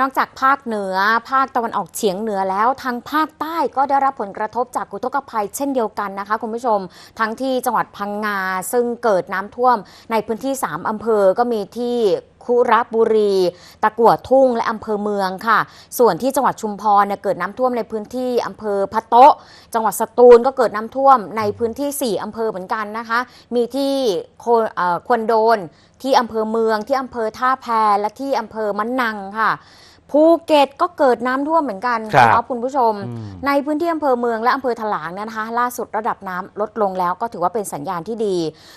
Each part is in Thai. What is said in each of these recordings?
นอกจากภาคเหนือ ภาคตะวันออกเฉียงเหนือแล้ว ทางภาคใต้ก็ได้รับผลกระทบจากอุทกภัยเช่นเดียวกันนะคะคุณผู้ชม ทั้งที่จังหวัดพังงา ซึ่งเกิดน้ำท่วมในพื้นที่ 3อำเภอก็มีที่คุระบุรี ตะกั่วทุ่งและอำเภอเมืองค่ะ ส่วนที่จังหวัดชุมพรเนี่ยเกิดน้ำท่วมในพื้นที่อำเภอพะโต๊ะจังหวัดสตูลก็เกิดน้ำท่วมในพื้นที่ 4 อำเภอเหมือนกันนะคะ มีที่โคเออควนโดน ที่อำเภอเมือง ที่อำเภอท่าแพและที่อำเภอมะนังค่ะ ภูเก็ตก็เกิดน้ำท่วมเหมือนกันครับครับคุณผู้ชม อืม ในพื้นที่อำเภอเมืองและอำเภอถลางเนี่ยนะคะ ล่าสุดระดับน้ำลดลงแล้วก็ถือว่าเป็นสัญญาณที่ดี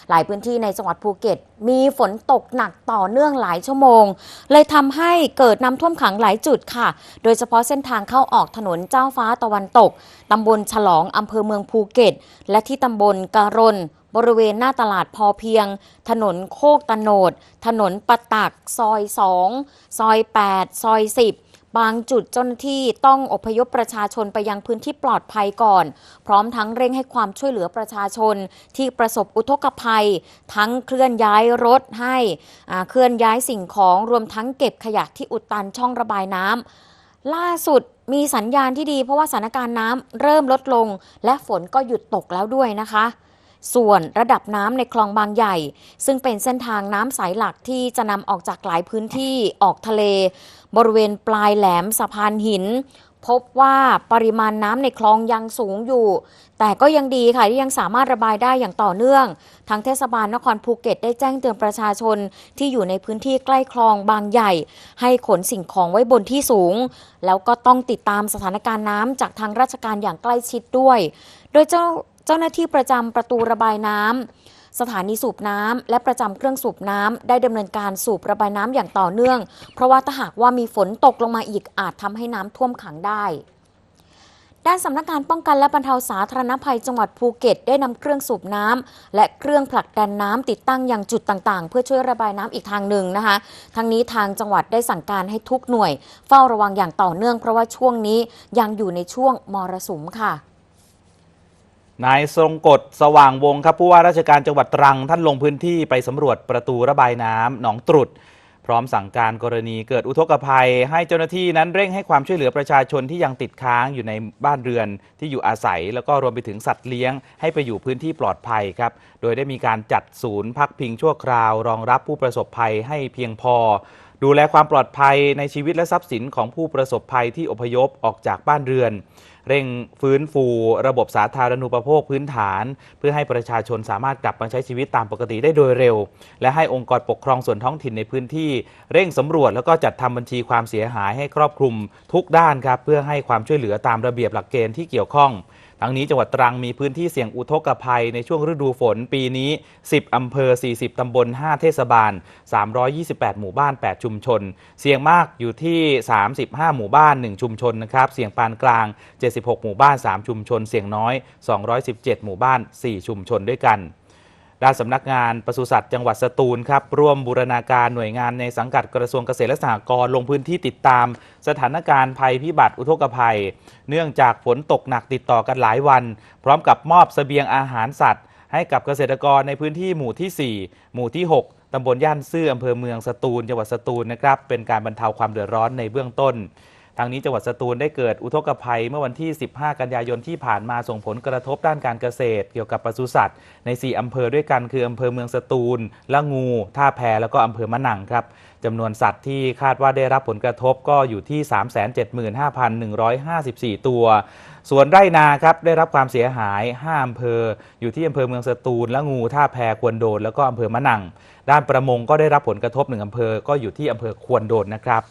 หลายพื้นที่ในจังหวัดภูเก็ต มีฝนตกหนักต่อเนื่องหลายชั่วโมง เลยทำให้เกิดน้ำท่วมขังหลายจุดค่ะ โดยเฉพาะเส้นทางเข้าออกถนนเจ้าฟ้าตะวันตกตำบลฉลองอำเภอเมืองภูเก็ต และที่ตำบลการน บริเวณหน้าตลาดพอเพียง ถนนโคกตะโนด ถนนปะตัก ซอย 2 ซอย 8 ซอย 10บางจุดเจ้าหน้าที่ต้องอพยพประชาชนไปยังพื้นที่ปลอดภัยก่อน พร้อมทั้งเร่งให้ความช่วยเหลือประชาชนที่ประสบอุทกภัย ทั้งเคลื่อนย้ายรถให้เคลื่อนย้ายสิ่งของรวมทั้งเก็บขยะที่อุดตันช่องระบายน้ำล่าสุดมีสัญญาณที่ดีเพราะว่าสถานการณ์น้ำเริ่มลดลง และฝนก็หยุดตกแล้วด้วยนะคะ ส่วนระดับน้ำในคลองบางใหญ่ ซึ่งเป็นเส้นทางน้ำสายหลักที่จะนำออกจากหลายพื้นที่ออกทะเล บริเวณปลายแหลมสะพานหิน พบว่าปริมาณน้ำในคลองยังสูงอยู่ แต่ก็ยังดีค่ะที่ยังสามารถระบายได้อย่างต่อเนื่อง ทางเทศบาลนครภูเก็ตได้แจ้งเตือนประชาชนที่อยู่ในพื้นที่ใกล้คลองบางใหญ่ ให้ขนสิ่งของไว้บนที่สูง แล้วก็ต้องติดตามสถานการณ์น้ำจากทางราชการอย่างใกล้ชิดด้วย โดยเจ้า เจ้าหน้าที่ประจำประตูระบายน้ำสถานีสูบน้ำและประจำเครื่องสูบน้ำได้ดำเนินการสูบระบายน้ำอย่างต่อเนื่อง เพราะว่าถ้าหากว่ามีฝนตกลงมาอีกอาจทำให้น้ำท่วมขังได้ด้านสำนักงานป้องกันและบรรเทาสาธารณภัยจังหวัดภูเก็ต ได้นำเครื่องสูบน้ำและเครื่องผลักดันน้ำติดตั้งอยังจุดต่างๆ เพื่อช่วยระบายน้ำอีกทางหนึ่งนะคะ ทั้งนี้ทางจังหวัดได้สั่งการให้ทุกหน่วย เฝ้าระวังอย่างต่อเนื่องเพราะว่าช่วงนี้ยังอยู่ในช่วงมรสุมค่ะ นายทรงกฎสว่างวงครับผู้ว่าราชการจังหวัดตรังท่านลงพื้นที่ไปสำรวจประตูระบายน้ำหนองตรุษ พร้อมสั่งการกรณีเกิดอุทกภัย ให้เจ้าหน้าที่นั้นเร่งให้ความช่วยเหลือประชาชนที่ยังติดค้างอยู่ในบ้านเรือนที่อยู่อาศัย แล้วก็รวมไปถึงสัตว์เลี้ยง ให้ไปอยู่พื้นที่ปลอดภัยครับโดยได้มีการจัดศูนย์พักพิงชั่วคราว รองรับผู้ประสบภัยให้เพียงพอ ดูแลความปลอดภัยในชีวิตและทรัพย์สินของผู้ประสบภัยที่อพยพออกจากบ้านเรือนเร่งฟื้นฟูระบบสาธารณูปโภคพื้นฐาน เพื่อให้ประชาชนสามารถกลับมาใช้ชีวิตตามปกติได้โดยเร็ว และให้องค์กรปกครองส่วนท้องถิ่นในพื้นที่ เร่งสำรวจแล้วก็จัดทำบัญชีความเสียหายให้ครอบคลุมทุกด้านครับเพื่อให้ความช่วยเหลือตามระเบียบหลักเกณฑ์ที่เกี่ยวข้องทั้งนี้จังหวัดตรังมีพื้นที่เสี่ยงอุทกภัยในช่วงฤดูฝนปีนี้ 10 อำเภอ 40 ตำบล 5 เทศบาล 328 หมู่บ้าน 8 ชุมชน เสี่ยงมากอยู่ที่ 35 หมู่บ้าน 1 ชุมชนนะครับ เสี่ยงปานกลาง76 หมู่บ้าน 3 ชุมชนเสี่ยงน้อย 217 หมู่บ้าน 4 ชุมชนด้วยกันด้านสำนักงานปศุสัตว์จังหวัดสตูลครับ ร่วมบูรณาการหน่วยงานในสังกัดกระทรวงเกษตรและสหกรณ์ลงพื้นที่ติดตาม สถานการณ์ภัยพิบัติอุทกภัย เนื่องจากฝนตกหนักติดต่อกันหลายวัน พร้อมกับมอบเสบียงอาหารสัตว์ ให้กับเกษตรกรในพื้นที่หมู่ที่ 4 หมู่ที่ 6ตำบลย่านซื่ออำเภอเมืองสตูลจังหวัดสตูลนะครับเป็นการบรรเทาความเดือดร้อนในเบื้องต้นางนี้จังหวัดสตูลได้เกิดอุทกภัยเมื่อวันที่ 15 กันยายนที่ผ่านมาส่งผลกระทบด้านการเกษตร เกี่ยวกับปศุสัตว์ใน 4 อำเภอด้วยกันคืออำเภอเมืองสตูลละงู ท่าแพแล้วก็อำเภอมะนังครับจำนวนสัตว์ที่คาดว่าได้รับผลกระทบก็อยู่ที่ 375,154 ตัว ส่วนไร่นาครับได้รับความเสียหาย 5 อำเภอ อยู่ที่อำเภอเมืองสตูลละงู ท่าแพควนโดน แล้วก็อำเภอมะนัง ด้านประมงก็ได้รับผลกระทบหนึ่งอำเภอ ก็อยู่ที่อำเภอควนโดนนะครับ